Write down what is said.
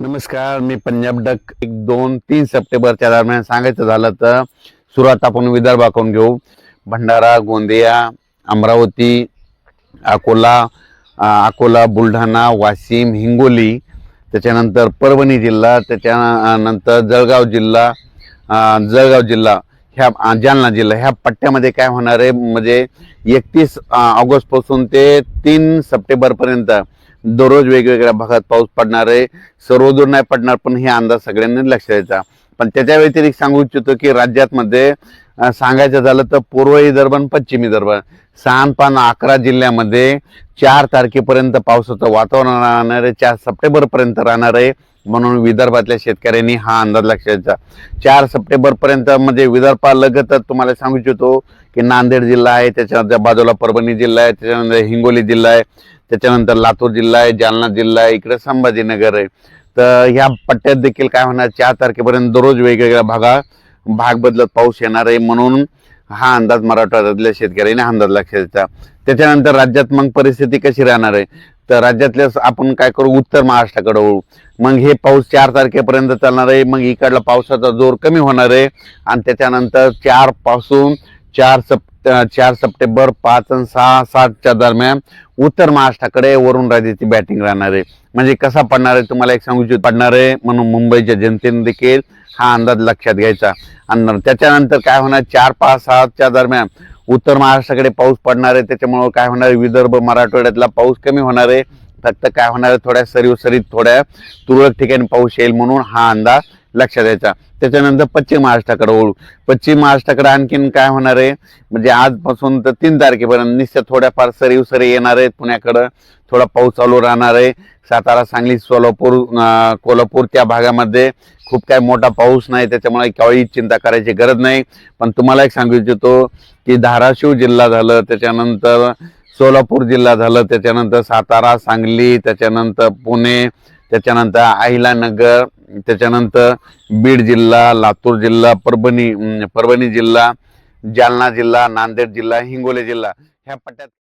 नमस्कार मी पंजाब डक. एक दोन तीन सप्टेंबरच्या दरम्यान सांगायचं झालं तर सुरुवात आपण विदर्भाकडून घेऊ. भंडारा गोंदिया अमरावती अकोला अकोला बुलढाणा वाशिम हिंगोली त्याच्यानंतर परभणी जिल्हा त्याच्यानंतर जळगाव जिल्हा जळगाव जिल्हा ह्या जालना जिल्हा ह्या पट्ट्यामध्ये काय होणार आहे? म्हणजे एकतीस ऑगस्टपासून ते तीन सप्टेंबरपर्यंत दररोज वेगवेगळ्या भागात पाऊस पडणार आहे. सर्वदूर नाही पडणार पण हे अंदाज सगळ्यांनी लक्ष द्यायचा पण त्याच्या व्यतिरिक्त सांगू इच्छितो की राज्यात मध्ये सांगायचं झालं तर पूर्व विदर्भ पश्चिमी पश्चिम विदर्भ अकरा जिल्ह्यामध्ये चार तारखेपर्यंत पावसाचं वातावरण राहणार आहे चार सप्टेंबरपर्यंत राहणार आहे. म्हणून विदर्भातल्या शेतकऱ्यांनी हा अंदाज लक्षात चार सप्टेंबरपर्यंत म्हणजे म्हणजे विदर्भालगतच तुम्हाला सांगू इच्छितो की नांदेड जिल्हा आहे त्याच्यानंतर बाजूला परभणी जिल्हा आहे त्याच्यानंतर हिंगोली जिल्हा आहे त्याच्यानंतर लातूर जिल्हा आहे जालना जिल्हा आहे इकडे संभाजीनगर आहे. तर ह्या पट्ट्यात देखील काय होणार चार तारखेपर्यंत दररोज वेगवेगळ्या भागात भाग बदलत पाऊस येणार आहे म्हणून हा अंदाज मराठवाड्यातल्या शेतकऱ्यांनी अंदाज लक्षात त्याच्यानंतर राज्यात मग परिस्थिती कशी राहणार आहे? तर राज्यातल्या आपण काय करू? उत्तर महाराष्ट्राकडे वळू. मग हे पाऊस चार तारखेपर्यंत चालणार आहे. मग इकडला पावसाचा जोर कमी होणार आहे. आणि त्याच्यानंतर चारपासून चार सप चार सप्टेंबर पाच आणि सहा सातच्या दरम्यान उत्तर महाराष्ट्राकडे वरून राज्याची बॅटिंग राहणार आहे. म्हणजे कसा पडणार आहे? तुम्हाला एक सांगू पडणार आहे म्हणून मुंबईच्या जनतेने देखील हा अंदाज लक्षात घ्यायचा. आणि त्याच्यानंतर काय होणार चार पाच सहाच्या दरम्यान उत्तर महाराष्ट्राकडे पाऊस पडणार आहे त्याच्यामुळं काय होणार आहे विदर्भ मराठवाड्यातला पाऊस कमी होणार आहे. फक्त काय होणार आहे थोड्या सरीव सरीत थोड्या तुरळक ठिकाणी पाऊस येईल म्हणून हा अंदाज लक्षात द्यायचा त्याच्यानंतर पश्चिम महाराष्ट्राकडे ओळू पश्चिम महाराष्ट्राकडे आणखीन काय होणार आहे? म्हणजे आजपासून तर तीन तारखेपर्यंत निश्चित थोड्याफार सरी उसरी येणार आहेत पुण्याकडं. थोडा पाऊस चालू राहणार आहे. सातारा सांगली सोलापूर कोल्हापूर त्या भागामध्ये खूप काय मोठा पाऊस नाही. त्याच्यामुळे काही चिंता करायची गरज नाही. पण तुम्हाला एक सांगू इच्छितो की धाराशिव जिल्हा झालं त्याच्यानंतर सोलापूर जिल्हा झालं त्याच्यानंतर सातारा सांगली त्याच्यानंतर पुणे त्याच्यानंतर अहिलानगर त्याच्यानंतर बीड जिल्हा लातूर जिल्हा परभणी परभणी जिल्हा जालना जिल्हा नांदेड जिल्हा हिंगोली जिल्हा. ह्या पट्ट्यात